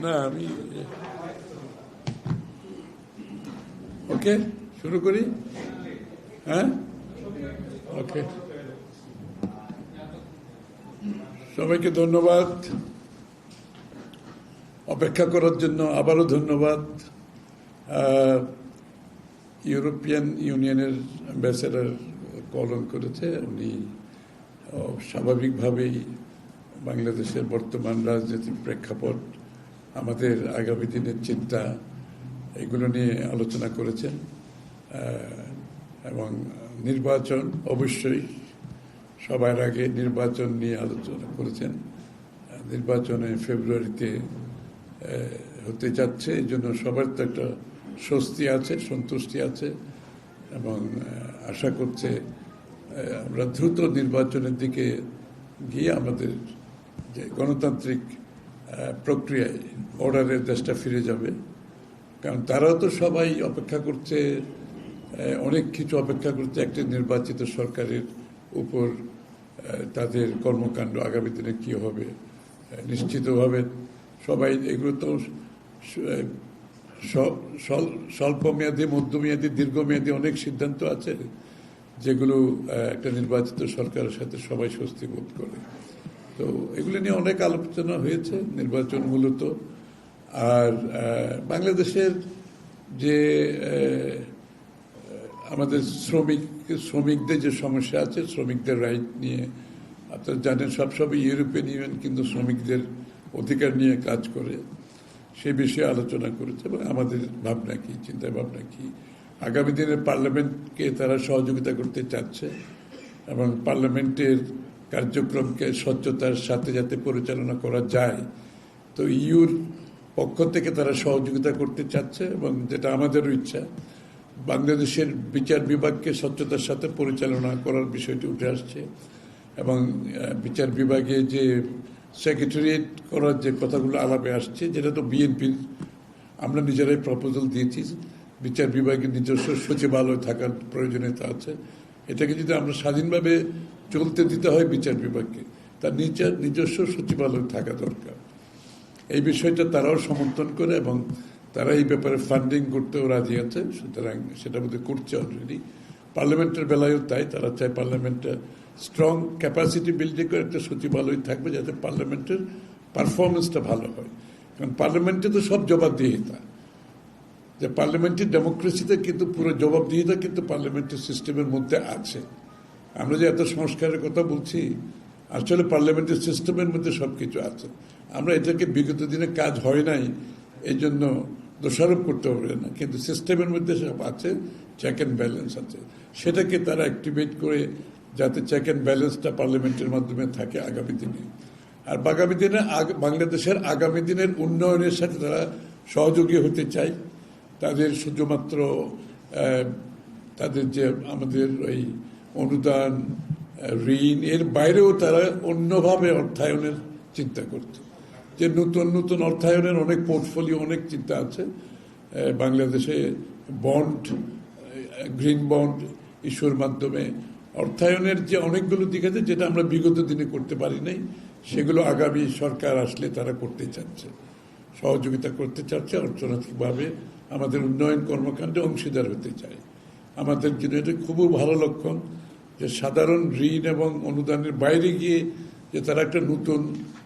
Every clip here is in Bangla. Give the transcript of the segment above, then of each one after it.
না, আমি ওকে, শুরু করি? হ্যাঁ? ওকে। সবাইকে ধন্যবাদ। অপেক্ষা করার জন্য আবারও ধন্যবাদ। ইউরোপিয়ান ইউনিয়নের অ্যাম্বাসেডার কলন করেছে। উনি স্বাভাবিকভাবেই বাংলাদেশের বর্তমান রাজনৈতিক প্রেক্ষাপট আমাদের আগামী দিনের চিন্তা এগুলো নিয়ে আলোচনা করেছেন এবং নির্বাচন অবশ্যই সবার আগে নির্বাচন নিয়ে আলোচনা করেছেন। নির্বাচনে ফেব্রুয়ারিতে হতে যাচ্ছে, এই জন্য সবার তো একটা স্বস্তি আছে, সন্তুষ্টি আছে, এবং আশা করছে আমরা দ্রুত নির্বাচনের দিকে গিয়ে আমাদের যে গণতান্ত্রিক প্রক্রিয়ায় অর্ডারের দেশটা ফিরে যাবে। কারণ তারাও তো সবাই অপেক্ষা করছে অনেক কিছু অপেক্ষা করছে একটি নির্বাচিত সরকারের উপর তাদের কর্মকাণ্ড আগামী দিনে কী হবে নিশ্চিতভাবে সবাই এগুলো তো স্বল্পমেয়াদী, মধ্যমেয়াদী, দীর্ঘমেয়াদী অনেক সিদ্ধান্ত আছে, যেগুলো একটা নির্বাচিত সরকারের সাথে সবাই স্বস্তি বোধ করে। তো এগুলো নিয়ে অনেক আলোচনা হয়েছে নির্বাচন মূলত আর বাংলাদেশের যে আমাদের শ্রমিক, শ্রমিকদের যে সমস্যা আছে, শ্রমিকদের রাইট নিয়ে, আপনারা জানেন সবসময় ইউরোপিয়ান ইউনিয়ন কিন্তু শ্রমিকদের অধিকার নিয়ে কাজ করে, সে বিষয়ে আলোচনা করেছে এবং আমাদের ভাবনা কি চিন্তা ভাবনা কি। আগামী দিনে পার্লামেন্টকে তারা সহযোগিতা করতে চাচ্ছে এবং পার্লামেন্টের কার্যক্রমকে স্বচ্ছতার সাথে যাতে পরিচালনা করা যায়, তো ইউর পক্ষ থেকে তারা সহযোগিতা করতে চাচ্ছে এবং যেটা আমাদেরও ইচ্ছা, বাংলাদেশের বিচার বিভাগকে স্বচ্ছতার সাথে পরিচালনা করার বিষয়টি উঠে আসছে এবং বিচার বিভাগে যে সেক্রেটারিয়েট করার যে কথাগুলো আলাপে আসছে, যেটা তো বিএনপির আমরা নিজেরাই প্রপোজাল দিয়েছি, বিচার বিভাগের নিজস্ব সচিবালয় থাকার প্রয়োজনীয়তা আছে। এটাকে যদি আমরা স্বাধীনভাবে চলতে দিতে হয় বিচার বিভাগকে। তার নিজের নিজস্ব সচিবালয় থাকা দরকার। এই বিষয়টা তারাও সমর্থন করে এবং তারা এই ব্যাপারে ফান্ডিং করতেও রাজি আছে। সুতরাং সেটা বোধহয় করছে অলরেডি পার্লামেন্টের বেলায়ও তাই। তারা চায় পার্লামেন্টে স্ট্রং ক্যাপাসিটি বিল্ডিং করে একটা সচিবালয় থাকবে যাতে পার্লামেন্টের পারফরমেন্সটা ভালো হয়। কারণ পার্লামেন্টে তো সব জবাবদিহিতা। যে পার্লামেন্টের ডেমোক্রেসিতে কিন্তু পুরো জবাবদিহিতা কিন্তু পার্লামেন্টের সিস্টেমের মধ্যে আছে। আমরা যে এত সংস্কারের কথা বলছি, আসলে পার্লামেন্টের সিস্টেমের মধ্যে সব কিছু আছে। আমরা এটাকে বিগত দিনে কাজ হয় নাই এই জন্য দোষারোপ করতে হবে না। কিন্তু সিস্টেমের মধ্যে সব আছে চেক অ্যান্ড ব্যালেন্স আছে। সেটাকে তারা অ্যাক্টিভেট করে যাতে চেক অ্যান্ড ব্যালেন্সটা পার্লামেন্টের মাধ্যমে থাকে আগামী দিনে। আর আগামী দিনে বাংলাদেশের আগামী দিনের উন্নয়নের সাথে তারা সহযোগী হতে চায় তাদের শুধুমাত্র তাদের যে আমাদের ওই অনুদান ঋণ, এর বাইরেও তারা অন্যভাবে অর্থায়নের চিন্তা করছে যে নতুন নতুন অর্থায়নের অনেক পোর্টফোলিও অনেক চিন্তা আছে। বাংলাদেশে বন্ড গ্রিন বন্ড ইস্যুর মাধ্যমে অর্থায়নের যে অনেকগুলো দিক আছে, যেটা আমরা বিগত দিনে করতে পারি নাই, সেগুলো আগামী সরকার আসলে তারা করতে চাচ্ছে। সহযোগিতা করতে চাচ্ছে, অর্থনৈতিকভাবে আমাদের উন্নয়ন কর্মকাণ্ডে অংশীদার হতে চায়। আমাদের জন্য এটা খুবই ভালো লক্ষণ। যে সাধারণ ঋণ এবং অনুদানের বাইরে গিয়ে যে তারা একটা নতুন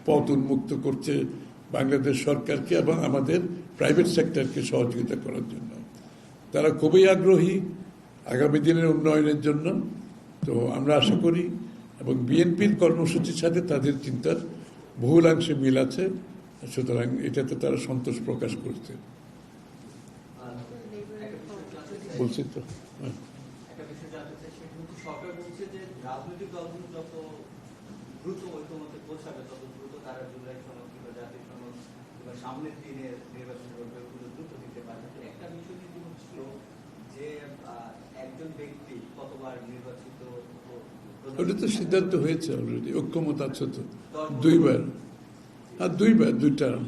পথ উন্মুক্ত করছে বাংলাদেশ সরকারকে এবং আমাদের প্রাইভেট সেক্টরকে সহযোগিতা করার জন্য। তারা খুবই আগ্রহী আগামী দিনের উন্নয়নের জন্য। তো আমরা আশা করি এবং বিএনপির কর্মসূচির সাথে তাদের চিন্তার বহুলাংশে মিল আছে। সুতরাং এটাতে তারা সন্তোষ প্রকাশ করছে। বলছি তো? হ্যাঁ। একটা বিষয় জানতে চাই সেটা হচ্ছে সরকার বলছে যে রাজনৈতিক দলগুলো যত দ্রুত ঐক্যমতে পৌঁছাবে তত দ্রুত তারা জুলাই সনদ কিংবা জাতীয় সনদ কিংবা সামনের দিনে নির্বাচন করবে ওগুলো দ্রুত দিতে পারবে একটা বিষয় কিন্তু হচ্ছিল যে একজন ব্যক্তি কতবার নির্বাচিত ওটা তো সিদ্ধান্ত হয়েছে অলরেডি ঐক্যমত আছে তো দুইবার। আর দুইবার দুই টার্ম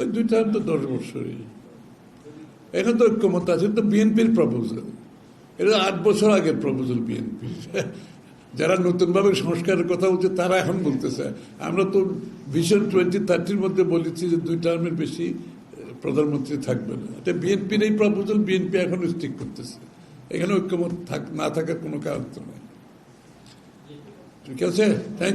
ওই দুই টার্ম তো দশ বছরই। এটা তো ঐক্যমত আছে তো বিএনপির প্রপোজাল এটা আট বছর আগে প্রপোজাল বিএনপি। যারা নতুনভাবে সংস্কারের কথা বলছে, তারা এখন বলতেছে। আমরা তো ভিশন টোয়েন্টি থার্টির মধ্যে বলেছি যে দুই টার্মের বেশি প্রধানমন্ত্রী থাকবে না। এটা বিএনপির এই প্রপোজাল বিএনপি এখন স্টিক করতেছে। এখানে ঐক্যমত থাক, না থাকার কোনো কারণ তো নেই। ঠিক আছে? থ্যাংক